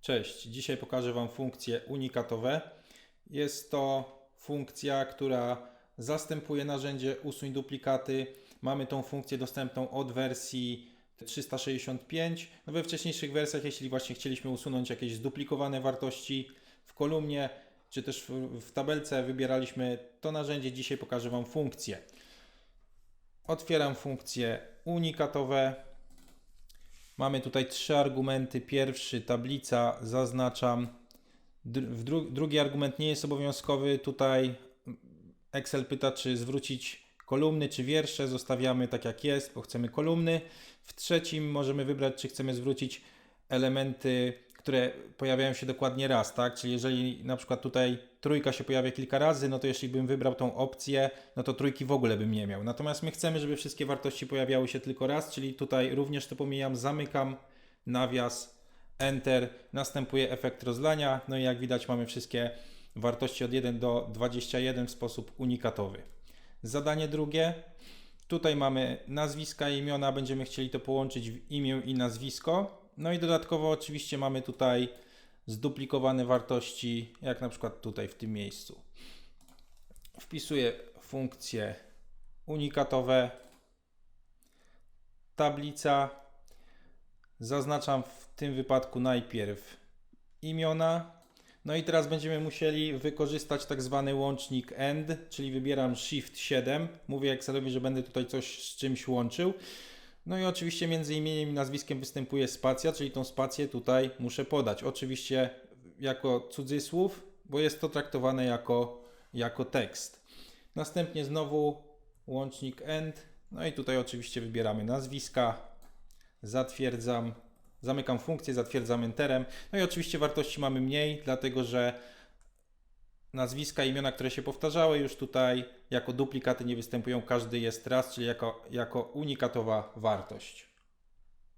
Cześć, dzisiaj pokażę Wam funkcje unikatowe. Jest to funkcja, która zastępuje narzędzie usuń duplikaty. Mamy tą funkcję dostępną od wersji 365. No we wcześniejszych wersjach, jeśli właśnie chcieliśmy usunąć jakieś zduplikowane wartości w kolumnie, czy też w, tabelce, wybieraliśmy to narzędzie. Dzisiaj pokażę Wam funkcję. Otwieram funkcje unikatowe. Mamy tutaj trzy argumenty. Pierwszy, tablica, zaznaczam. Dru- drugi argument nie jest obowiązkowy. Tutaj Excel pyta, czy zwrócić kolumny, czy wiersze. Zostawiamy tak jak jest, bo chcemy kolumny. W trzecim możemy wybrać, czy chcemy zwrócić elementy, które pojawiają się dokładnie raz, tak? Czyli jeżeli na przykład tutaj trójka się pojawia kilka razy, no to jeśli bym wybrał tą opcję, no to trójki w ogóle bym nie miał. Natomiast my chcemy, żeby wszystkie wartości pojawiały się tylko raz, czyli tutaj również to pomijam, zamykam nawias, enter, następuje efekt rozlania, no i jak widać mamy wszystkie wartości od 1 do 21 w sposób unikatowy. Zadanie drugie, Tutaj mamy nazwiska i imiona, będziemy chcieli to połączyć w imię i nazwisko. No i dodatkowo oczywiście mamy tutaj zduplikowane wartości, jak na przykład tutaj w tym miejscu. Wpisuję funkcje unikatowe, tablica. Zaznaczam w tym wypadku najpierw imiona, no i teraz będziemy musieli wykorzystać tak zwany łącznik AND, czyli wybieram Shift 7. Mówię Excelowi, że będę tutaj coś z czymś łączył. No i oczywiście między imieniem i nazwiskiem występuje spacja, czyli tą spację tutaj muszę podać. Oczywiście jako cudzysłów, bo jest to traktowane jako, jako tekst. Następnie znowu łącznik AND. No i tutaj oczywiście wybieramy nazwiska, zatwierdzam, zamykam funkcję, zatwierdzam enterem. No i oczywiście wartości mamy mniej, dlatego że nazwiska, imiona, które się powtarzały już tutaj jako duplikaty nie występują, każdy jest raz, czyli jako, jako unikatowa wartość.